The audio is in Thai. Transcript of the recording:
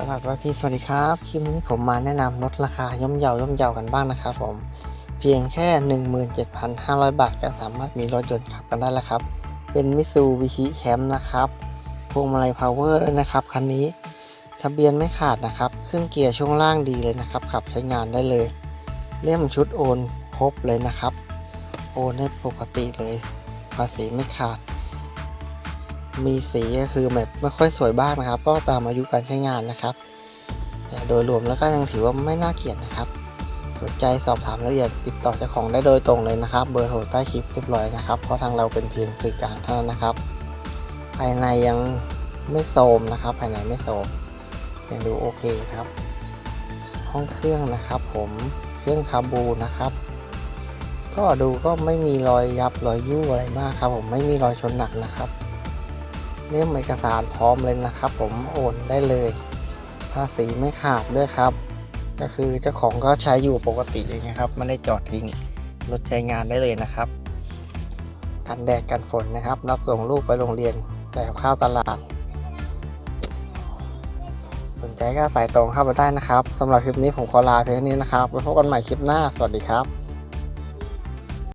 ตลาดวาพีสวัสดีครับ คลิปนี้ผมมาแนะนำลดราคาย่อมเยาย่อมเยากันบ้างนะครับผม เพียงแค่ 17,500 บาทก็สามารถมีรถยนต์ขับกันได้แล้วครับ เป็นมิซูบิชิแคมป์นะครับพวงมาลัยพาวเวอร์ด้วยนะครับ คันนี้ ทะเบียนไม่ขาดนะครับ เครื่องเกียร์ช่วงล่างดีเลยนะครับ ขับใช้งานได้เลย เล่มชุดโอนครบเลยนะครับ โอนได้ปกติเลย ภาษีไม่ขาด มีสีก็คือแบบไม่ค่อยสวยบ้างนะครับ ก็ตามอายุการใช้งานนะครับ แต่โดยรวมแล้วก็ยังถือว่าไม่น่าเกลียดนะครับสนใจสอบถามรายละเอียดติดต่อเจ้าของได้โดยตรงเลยนะครับ เบอร์โทรใต้คลิปเรียบร้อยนะครับเพราะทางเราเป็นเพียงสื่อกลางเท่านั้นนะครับ ภายในยังไม่โทรมนะครับ ภายในไม่โทรมยังดูโอเคครับ ห้องเครื่องนะครับ ผมเครื่องคาบูนะครับ ก็ดูก็ไม่มีรอยยับรอยยุ่อะไรมากครับ ผมไม่มีรอยชนหนักนะครับ เล่มเอกสารพร้อมเลยนะครับ ผมโอนได้เลย ภาษีไม่ขาดด้วยครับ ก็คือเจ้าของก็ใช้อยู่ปกติอย่างเงี้ยครับไม่ได้จอดทิ้งรถใช้งานได้เลยนะครับกันแดดกันฝนนะครับ รับส่งลูกไปโรงเรียนแจ่ายกับข้าวตลาด สนใจก็สายตรงเข้ามาได้นะครับสำหรับคลิปนี้ผมขอลาเพียงเท่านี้นะครับไว้พบกันใหม่คลิปหน้าสวัสดีครับ